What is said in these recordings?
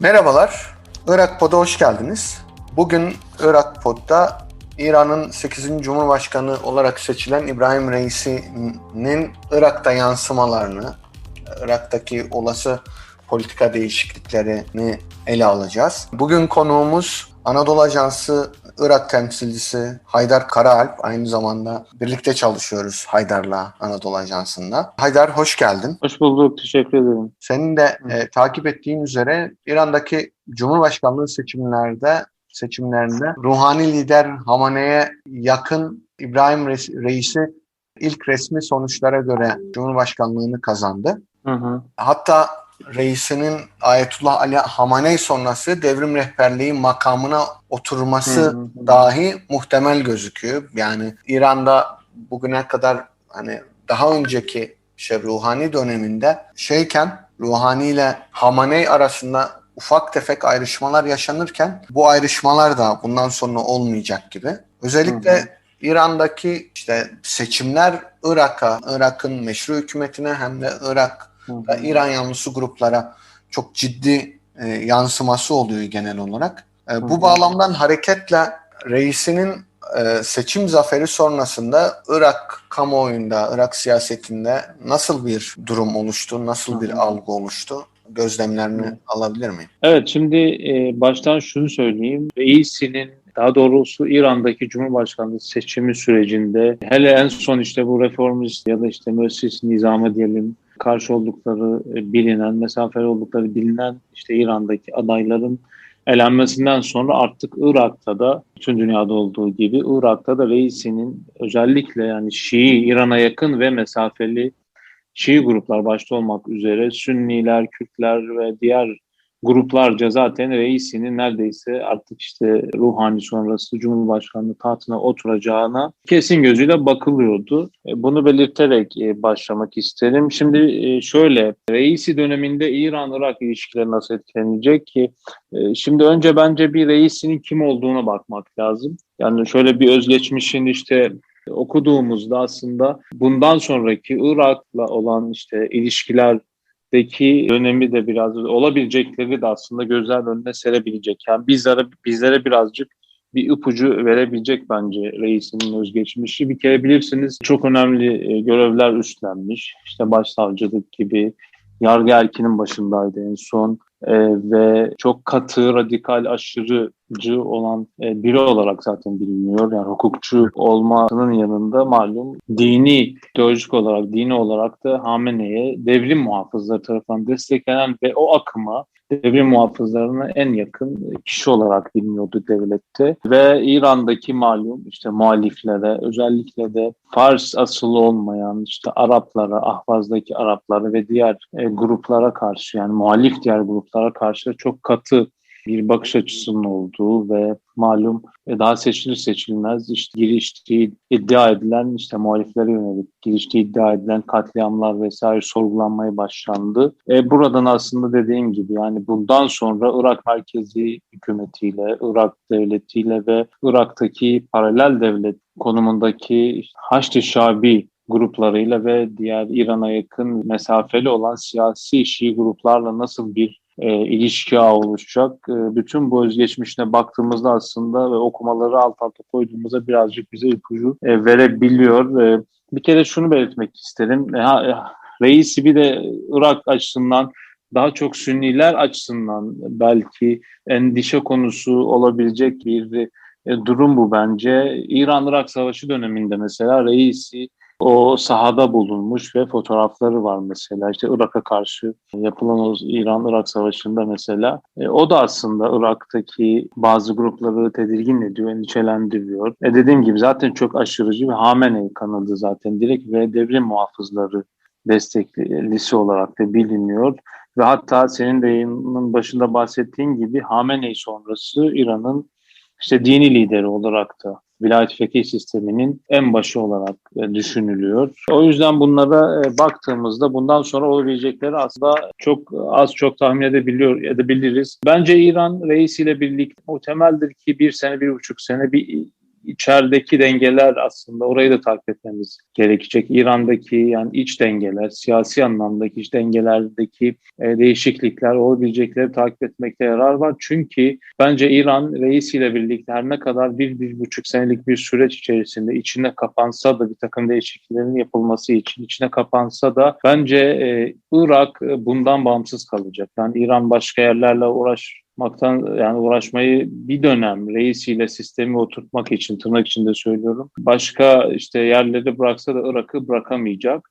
Merhabalar, Irak Pod'a hoş geldiniz. Bugün Irak Pod'da İran'ın 8. Cumhurbaşkanı olarak seçilen İbrahim Reisi'nin Irak'ta yansımalarını, Irak'taki olası politika değişikliklerini ele alacağız. Bugün konuğumuz Anadolu Ajansı Irak temsilcisi Haydar Karaalp. Aynı zamanda birlikte çalışıyoruz Haydar'la Anadolu Ajansı'nda. Haydar hoş geldin. Hoş bulduk, teşekkür ederim. Senin de e, takip ettiğin üzere İran'daki Cumhurbaşkanlığı seçimlerde seçimlerinde ruhani lider Hamane'ye yakın İbrahim Reisi ilk resmi sonuçlara göre Cumhurbaşkanlığını kazandı. Hı hı. Hatta reisinin Ayetullah Ali Hamaney sonrası devrim rehberliği makamına oturması hı. dahi muhtemel gözüküyor. Yani İran'da bugüne kadar hani daha önceki işte ruhani döneminde şeyken ruhani ile Hamaney arasında ufak tefek ayrışmalar yaşanırken bu ayrışmalar da bundan sonra olmayacak gibi. Özellikle Hı hı. İran'daki işte seçimler Irak'a, Irak'ın meşru hükümetine hem de Irak Ve İran yanlısı gruplara çok ciddi e, yansıması oluyor genel olarak. E, bu bağlamdan hareketle reisinin e, seçim zaferi sonrasında Irak kamuoyunda, Irak siyasetinde nasıl bir durum oluştu, nasıl bir algı oluştu? Gözlemlerini Hı. alabilir miyim? Evet, şimdi e, baştan şunu söyleyeyim. Reisi'nin daha doğrusu İran'daki Cumhurbaşkanlığı seçimi sürecinde hele en son işte bu reformist ya da işte müessis nizama diyelim karşı oldukları e, bilinen, mesafeli oldukları bilinen işte İran'daki adayların elenmesinden sonra artık Irak'ta da bütün dünyada olduğu gibi Irak'ta da reisinin özellikle yani Şii, İran'a yakın ve mesafeli Şii gruplar başta olmak üzere Sünniler, Kürtler ve diğer gruplarca zaten reisinin neredeyse artık işte ruhani sonrası Cumhurbaşkanlığı tahtına oturacağına kesin gözüyle bakılıyordu. E, Bunu belirterek e, başlamak isterim. Şimdi e, şöyle, reisi döneminde İran-Irak ilişkileri nasıl etkilenecek ki? Şimdi önce bence bir reisinin kim olduğuna bakmak lazım. Yani şöyle bir özgeçmişin işte okuduğumuzda aslında bundan sonraki Irak'la olan işte ilişkilerdeki önemi de biraz olabilecekleri de aslında gözler önüne serebilecek. Yani bizlere bizlere birazcık bir ipucu verebilecek bence reisinin özgeçmişi. Bir kere bilirsiniz çok önemli e, görevler üstlenmiş. İşte başsavcılık gibi yargı erkinin başındaydı en son. Ee, ve çok katı, radikal, aşırıcı olan e, biri olarak zaten biliniyor. Yani hukukçu olmasının yanında malum dini, teolojik olarak, dini olarak da Hamene'ye devrim muhafızları tarafından desteklenen ve o akıma devrim muhafızlarına en yakın kişi olarak biliniyordu devlette. Ve İran'daki malum işte muhaliflere özellikle de Fars asıllı olmayan işte Araplara, Ahvaz'daki Araplara ve diğer e, gruplara karşı yani muhalif diğer gruplara karşı çok katı bir bakış açısının olduğu ve malum e, daha seçilir seçilmez işte giriştiği iddia edilen işte muhaliflere yönelik giriştiği iddia edilen katliamlar vesaire sorgulanmaya başlandı. E, buradan aslında dediğim gibi yani bundan sonra Irak merkezi hükümetiyle, Irak devletiyle ve Irak'taki paralel devlet konumundaki Haçlı Şabi gruplarıyla ve diğer İran'a yakın mesafeli olan siyasi Şii gruplarla nasıl bir e, ilişki ağı oluşacak. E, bütün bu özgeçmişine baktığımızda aslında ve okumaları alt alta koyduğumuzda birazcık bize ipucu e, verebiliyor. E, bir kere şunu belirtmek isterim. E, ha, e, reisi bir de Irak açısından daha çok Sünniler açısından belki endişe konusu olabilecek bir e, durum bu bence. İran-Irak Savaşı döneminde mesela reisi o sahada bulunmuş ve fotoğrafları var mesela. İşte Irak'a karşı yapılan o İran-Irak Savaşı'nda mesela. E, o da aslında Irak'taki bazı grupları tedirgin ediyor, endişelendiriyor. E, dediğim gibi zaten çok aşırıcı ve Hamene'yi kanadı zaten direkt ve devrim muhafızları desteklisi olarak da biliniyor. Ve hatta senin de yayının başında bahsettiğin gibi Hamenei sonrası İran'ın işte dini lideri olarak da vilayet fekih sisteminin en başı olarak e, düşünülüyor. O yüzden bunlara e, baktığımızda bundan sonra olabilecekleri aslında çok az çok tahmin edebiliyor edebiliriz. Bence İran reisiyle birlikte muhtemeldir ki bir sene, bir buçuk sene bir içerideki dengeler aslında orayı da takip etmemiz gerekecek. İran'daki yani iç dengeler, siyasi anlamdaki iç dengelerdeki e, değişiklikler olabilecekleri takip etmekte yarar var. Çünkü bence İran reisiyle birlikte her ne kadar bir, bir buçuk senelik bir süreç içerisinde içine kapansa da bir takım değişikliklerin yapılması için içine kapansa da bence e, Irak bundan bağımsız kalacak. Yani İran başka yerlerle uğraş maktan yani uğraşmayı bir dönem reisiyle sistemi oturtmak için tırnak içinde söylüyorum. Başka işte yerleri bıraksa da Irak'ı bırakamayacak.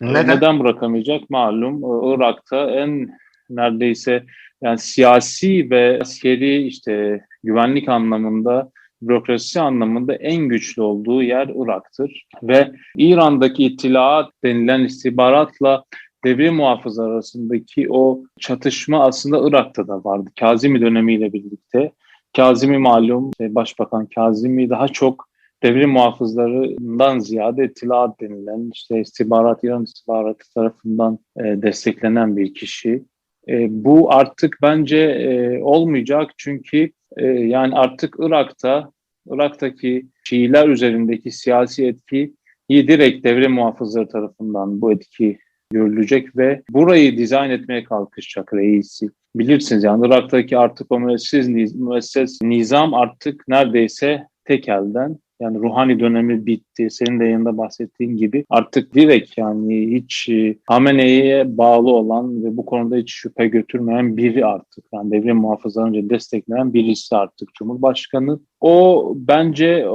Neden? Neden bırakamayacak? Malum Irak'ta en neredeyse yani siyasi ve askeri işte güvenlik anlamında bürokrasi anlamında en güçlü olduğu yer Irak'tır. Ve İran'daki itilaat denilen istihbaratla devrim muhafız arasındaki o çatışma aslında Irak'ta da vardı. Kazimi dönemiyle birlikte. Kazimi malum, Başbakan Kazimi daha çok devrim muhafızlarından ziyade itilaat denilen işte istihbarat, İran istihbaratı tarafından e, desteklenen bir kişi. E, bu artık bence e, olmayacak çünkü e, yani artık Irak'ta, Irak'taki Şiiler üzerindeki siyasi etki direkt devrim muhafızları tarafından bu etki görülecek ve burayı dizayn etmeye kalkışacak reisi. Bilirsiniz yani Irak'taki artık o müesses, müesses nizam artık neredeyse tek elden yani ruhani dönemi bitti. Senin de yanında bahsettiğin gibi artık direkt yani hiç e, Hamene'ye bağlı olan ve bu konuda hiç şüphe götürmeyen biri artık. Yani devrim muhafızlarınca destekleyen birisi artık Cumhurbaşkanı. O bence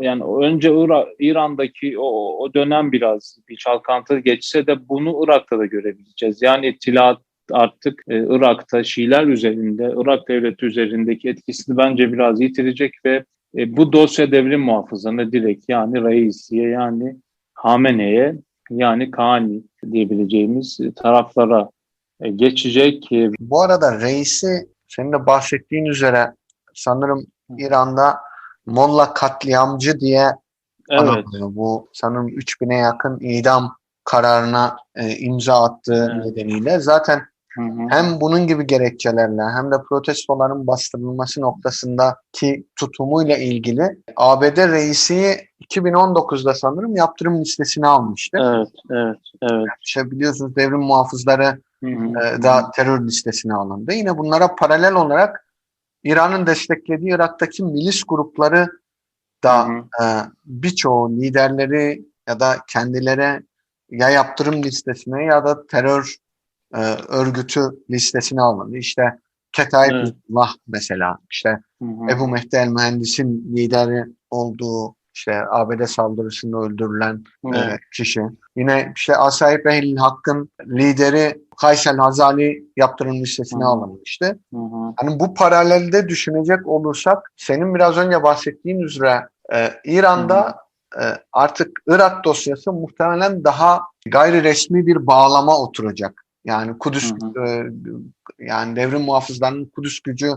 yani önce Irak, İran'daki o, o dönem biraz bir çalkantı geçse de bunu Irak'ta da görebileceğiz. Yani itilat artık e, Irak'ta Şiiler üzerinde, Irak devleti üzerindeki etkisini bence biraz yitirecek ve e, bu dosya devrim muhafızlarına direkt yani Reisi'ye yani Hamene'ye yani Kani diyebileceğimiz taraflara e, geçecek. E, bu arada reisi senin de bahsettiğin üzere sanırım İran'da Molla katliamcı diye evet. anılıyor. Bu sanırım 3000'e yakın idam kararına e, imza attığı Evet. nedeniyle zaten Hı hı. hem bunun gibi gerekçelerle hem de protestoların bastırılması noktasındaki tutumuyla ilgili ABD reisi 2019'da sanırım yaptırım listesine almıştı. Evet, evet, evet. İşte biliyorsunuz devrim muhafızları e, da terör listesine alındı. Yine bunlara paralel olarak İran'ın desteklediği Irak'taki milis grupları da e, birçoğu liderleri ya da kendileri ya yaptırım listesine ya da terör e, örgütü listesine alındı. İşte Ketayip Evet. Mesela işte Hı hı. Ebu Mehdi el Mühendis'in lideri olduğu işte ABD saldırısında öldürülen e, kişi. Yine işte Asayip Ehlil Hakk'ın lideri Kaysel Hazali yaptırım listesine Hı. alınmıştı. Hı hı. Hani bu paralelde düşünecek olursak senin biraz önce bahsettiğin üzere e, İran'da e, artık Irak dosyası muhtemelen daha gayri resmi bir bağlama oturacak. Yani Kudüs Hı e, yani devrim muhafızlarının Kudüs gücü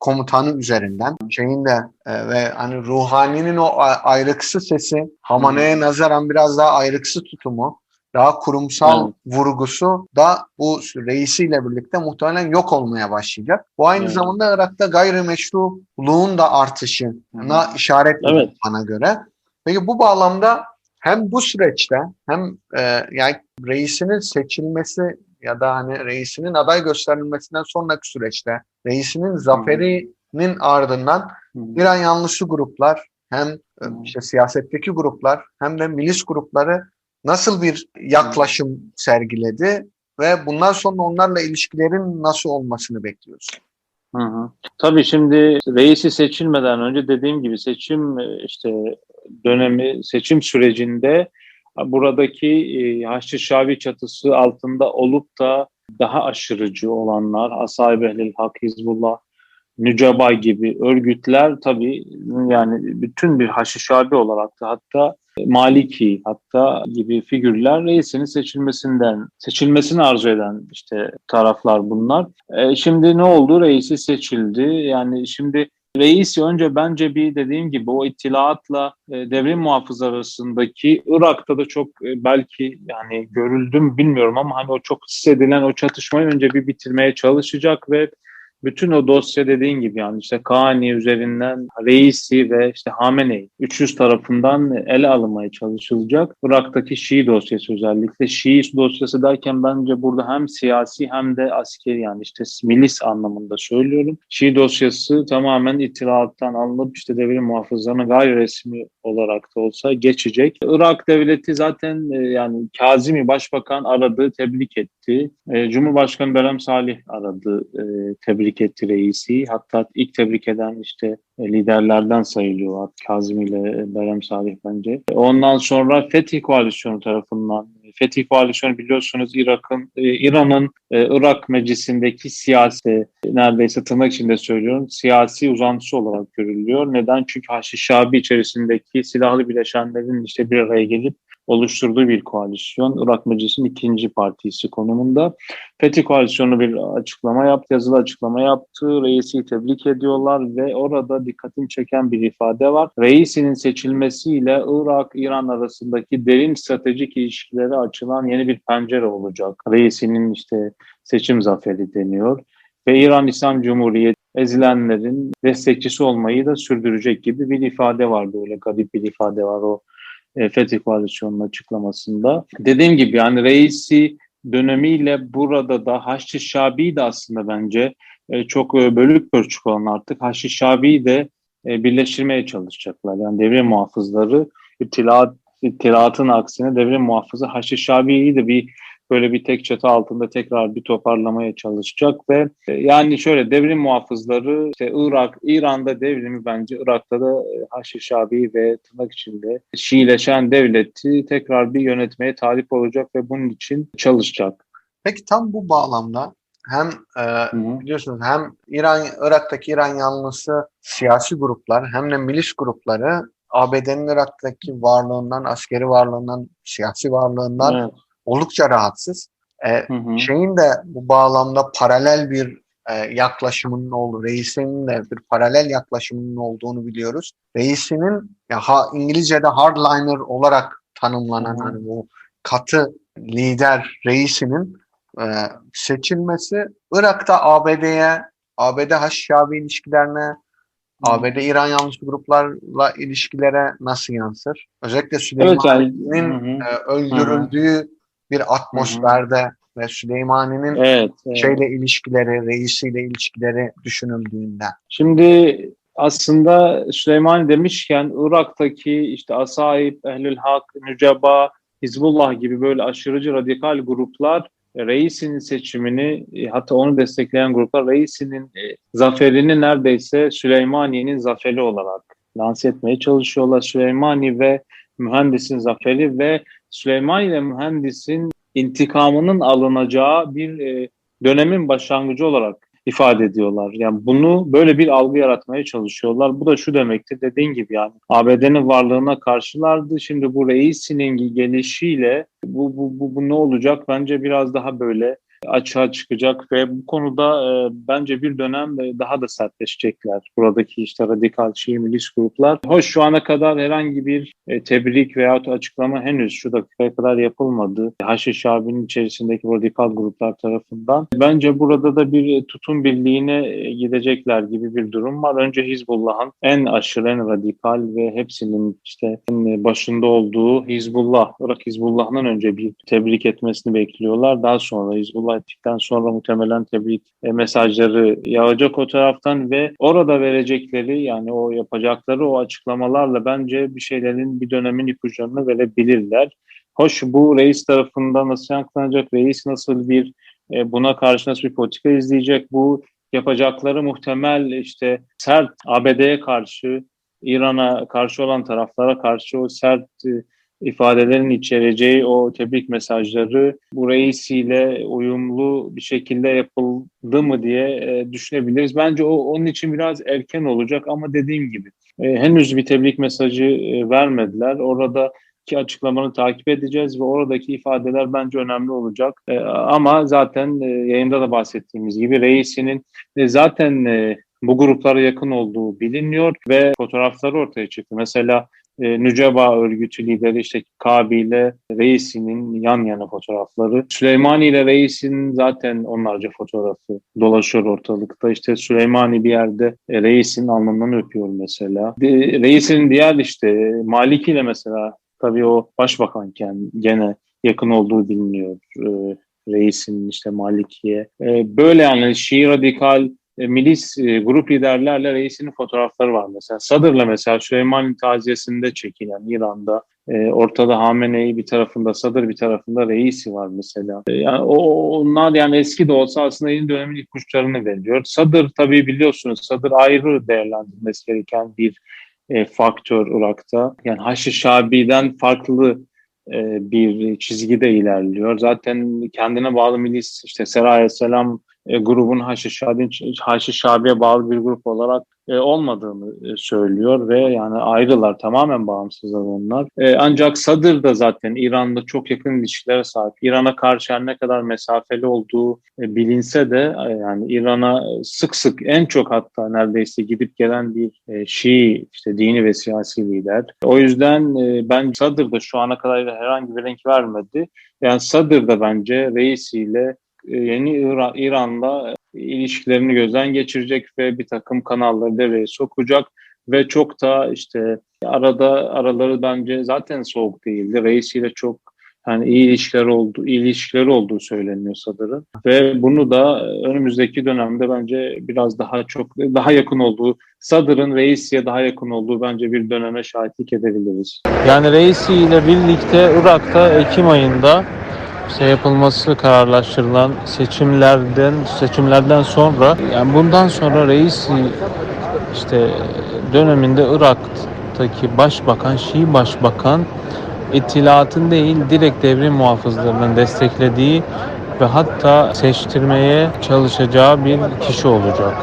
komutanı üzerinden şeyin de e, ve hani ruhaninin o ayrıksı sesi Hamane'ye nazaran biraz daha ayrıksı tutumu daha kurumsal Evet. vurgusu da bu reisiyle birlikte muhtemelen yok olmaya başlayacak. Bu aynı Evet. zamanda Irak'ta gayrimeşruluğun da artışına işaret ediyor Evet. bana göre. Peki bu bağlamda hem bu süreçte hem e, yani reisinin seçilmesi ya da hani reisinin aday gösterilmesinden sonraki süreçte reisinin zaferinin ardından Hı hı. İran yanlısı gruplar hem e, Hı. işte siyasetteki gruplar hem de milis grupları nasıl bir yaklaşım sergiledi ve bundan sonra onlarla ilişkilerin nasıl olmasını bekliyoruz. Hı hı. Tabii şimdi reisi seçilmeden önce dediğim gibi seçim e, işte dönemi seçim sürecinde buradaki e, Haçlı Şabi çatısı altında olup da daha aşırıcı olanlar Asay Behlil Hak, Hizbullah, Nücebay gibi örgütler tabii yani bütün bir Haçlı Şabi olarak da hatta Maliki hatta gibi figürler reisinin seçilmesinden seçilmesini arzu eden işte taraflar bunlar. E, şimdi ne oldu? Reisi seçildi. Yani şimdi reis önce bence bir dediğim gibi o itilaatla e, devrim muhafız arasındaki Irak'ta da çok e, belki yani görüldüm bilmiyorum ama hani o çok hissedilen o çatışmayı önce bir bitirmeye çalışacak ve bütün o dosya dediğin gibi yani işte Kahani üzerinden Reisi ve işte Hamenei 300 tarafından ele alınmaya çalışılacak. Irak'taki Şii dosyası özellikle. Şii dosyası derken bence burada hem siyasi hem de askeri yani işte milis anlamında söylüyorum. Şii dosyası tamamen ittilaattan alınıp işte devrim muhafızlarına gayri resmi olarak da olsa geçecek. Irak devleti zaten e, yani Kazimi Başbakan aradı, tebrik etti. E, Cumhurbaşkanı Berem Salih aradı, e, tebrik etti reisi. Hatta ilk tebrik eden işte e, liderlerden sayılıyor Kazım ile Berem Salih bence. Ondan sonra Fetih Koalisyonu tarafından Fetih Koalisyonu biliyorsunuz Irak'ın e, İran'ın e, Irak Meclisi'ndeki siyasi neredeyse tırnak içinde söylüyorum siyasi uzantısı olarak görülüyor. Neden? Çünkü Haçlı Şabi içerisindeki silahlı bileşenlerin işte bir araya gelip oluşturduğu bir koalisyon. Irak Meclisi'nin ikinci partisi konumunda. Fetih Koalisyonu bir açıklama yaptı, yazılı açıklama yaptı. Reisi tebrik ediyorlar ve orada dikkatimi çeken bir ifade var. Reisinin seçilmesiyle Irak-İran arasındaki derin stratejik ilişkilere açılan yeni bir pencere olacak. Reisinin işte seçim zaferi deniyor. Ve İran İslam Cumhuriyeti ezilenlerin destekçisi olmayı da sürdürecek gibi bir ifade var. Böyle garip bir ifade var o e, Fetih Koalisyonu'nun açıklamasında. Dediğim gibi yani reisi dönemiyle burada da Haçlı Şabi de aslında bence e, çok e, bölük pörçük olan artık Haçlı Şabi'yi de birleştirmeye çalışacaklar. Yani devrim muhafızları ittilaat, ittilaatın aksine devrim muhafızı Haçlı Şabi'yi de bir böyle bir tek çatı altında tekrar bir toparlamaya çalışacak ve e, yani şöyle devrim muhafızları işte Irak, İran'da devrimi bence Irak'ta da e, Haçlı Şabi ve tırnak içinde Şiileşen devleti tekrar bir yönetmeye talip olacak ve bunun için çalışacak. Peki tam bu bağlamda hem e, Hı-hı. biliyorsunuz hem İran Irak'taki İran yanlısı siyasi gruplar hem de milis grupları ABD'nin Irak'taki varlığından, askeri varlığından, siyasi varlığından Evet. Oldukça rahatsız. E, Hı hı. şeyin de bu bağlamda paralel bir e, yaklaşımının olduğu, reisinin de bir paralel yaklaşımının olduğunu biliyoruz. Reisinin ya ha, İngilizce'de hardliner olarak tanımlanan Hı hı. hani bu katı lider reisinin e, seçilmesi Irak'ta ABD'ye, ABD Haşşabi ilişkilerine, ABD-İran yanlısı gruplarla ilişkilere nasıl yansır? Özellikle Evet Süleymani'nin yani. E, öldürüldüğü bir atmosferde ve Süleymani'nin Evet. evet. şeyle ilişkileri, reisiyle ilişkileri düşünüldüğünde. Şimdi aslında Süleymani demişken Irak'taki işte Asaip, Ehlül Hak, Nüceba, Hizbullah gibi böyle aşırıcı radikal gruplar reisinin seçimini e, hatta onu destekleyen gruplar reisinin e, zaferini neredeyse Süleymaniye'nin zaferi olarak lanse etmeye çalışıyorlar. Süleymani ve mühendisin zaferi ve Süleymani ile mühendisin intikamının alınacağı bir e, dönemin başlangıcı olarak ifade ediyorlar. Yani bunu böyle bir algı yaratmaya çalışıyorlar. Bu da şu demektir dediğin gibi yani ABD'nin varlığına karşılardı. Şimdi bu reisinin gelişiyle bu, bu, bu, bu ne olacak? Bence biraz daha böyle açığa çıkacak ve bu konuda e, bence bir dönem e, daha da sertleşecekler. Buradaki işte radikal Şii milis gruplar. Hoş şu ana kadar herhangi bir e, tebrik veyahut açıklama henüz şu dakikaya kadar yapılmadı. Haşi Şabi'nin içerisindeki radikal gruplar tarafından. Bence burada da bir e, tutum birliğine e, gidecekler gibi bir durum var. Önce Hizbullah'ın en aşırı, en radikal ve hepsinin işte başında olduğu Hizbullah, Irak Hizbullah'ın önce bir tebrik etmesini bekliyorlar. Daha sonra Hizbullah ettikten sonra muhtemelen tebrik mesajları yağacak o taraftan ve orada verecekleri yani o yapacakları o açıklamalarla bence bir şeylerin bir dönemin ipuçlarını verebilirler. Hoş bu reis tarafından nasıl yankılanacak, reis nasıl bir e, buna karşı nasıl bir politika izleyecek, bu yapacakları muhtemel işte sert ABD'ye karşı, İran'a karşı olan taraflara karşı o sert e, ifadelerin içereceği o tebrik mesajları bu reisiyle uyumlu bir şekilde yapıldı mı diye e, düşünebiliriz. Bence o onun için biraz erken olacak ama dediğim gibi e, henüz bir tebrik mesajı e, vermediler. Orada ki açıklamanı takip edeceğiz ve oradaki ifadeler bence önemli olacak. E, ama zaten e, yayında da bahsettiğimiz gibi reisinin e, zaten e, bu gruplara yakın olduğu biliniyor ve fotoğrafları ortaya çıktı. Mesela e, Nüceba örgütü lideri işte Kabi ile Reisi'nin yan yana fotoğrafları. Süleymani ile Reisi'nin zaten onlarca fotoğrafı dolaşıyor ortalıkta. İşte Süleymani bir yerde e, Reis'in alnından öpüyor mesela. De, Reis'in diğer işte Maliki ile mesela tabii o başbakanken gene yakın olduğu biliniyor. E, Reis'in işte Maliki'ye. E, böyle yani Şii radikal e, milis e, grup liderlerle reisinin fotoğrafları var mesela. Sadr'la mesela Süleyman'ın taziyesinde çekilen İran'da e, ortada Hamene'yi bir tarafında Sadr bir tarafında reisi var mesela. Yani onlar yani eski de olsa aslında yeni dönemin ipuçlarını veriyor. Sadr tabii biliyorsunuz Sadr ayrı değerlendirilmesi gereken bir faktör Irak'ta. Yani Haçlı Şabi'den farklı e, bir çizgide ilerliyor. Zaten kendine bağlı milis işte Seraya Selam e, grubun Haçlı Şabi, Haçlı Şabi'ye bağlı bir grup olarak e, olmadığını e, söylüyor ve yani ayrılar tamamen bağımsızlar onlar. E, ancak Sadr da zaten İran'da çok yakın ilişkilere sahip. İran'a karşı her ne kadar mesafeli olduğu e, bilinse de e, yani İran'a sık sık en çok hatta neredeyse gidip gelen bir e, Şii işte dini ve siyasi lider. O yüzden e, ben Sadr da şu ana kadar herhangi bir renk vermedi. Yani Sadr da bence reisiyle yeni İran, İran'la ilişkilerini gözden geçirecek ve bir takım kanalları devreye sokacak ve çok da işte arada araları bence zaten soğuk değildi. Reisiyle çok yani iyi ilişkiler oldu, iyi ilişkileri olduğu söyleniyor Sadır'ın ve bunu da önümüzdeki dönemde bence biraz daha çok daha yakın olduğu Sadır'ın Reisi'ye daha yakın olduğu bence bir döneme şahitlik edebiliriz. Yani Reisi ile birlikte Irak'ta Ekim ayında işte yapılması kararlaştırılan seçimlerden seçimlerden sonra yani bundan sonra Reisi işte döneminde Irak'taki başbakan Şii başbakan itilatın değil direkt devrim muhafızlarının desteklediği ve hatta seçtirmeye çalışacağı bir kişi olacak.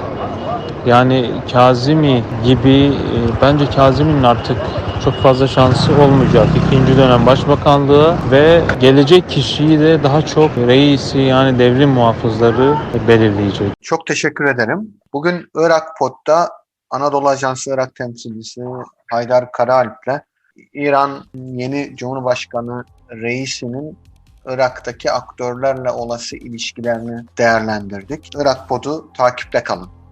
Yani Kazimi gibi e, bence Kazimi'nin artık çok fazla şansı olmayacak. İkinci dönem başbakanlığı ve gelecek kişiyi de daha çok reisi yani devrim muhafızları belirleyecek. Çok teşekkür ederim. Bugün Irak Pod'da Anadolu Ajansı Irak temsilcisi Haydar Karaalp'le İran yeni Cumhurbaşkanı reisinin Irak'taki aktörlerle olası ilişkilerini değerlendirdik. Irak Pod'u takipte kalın.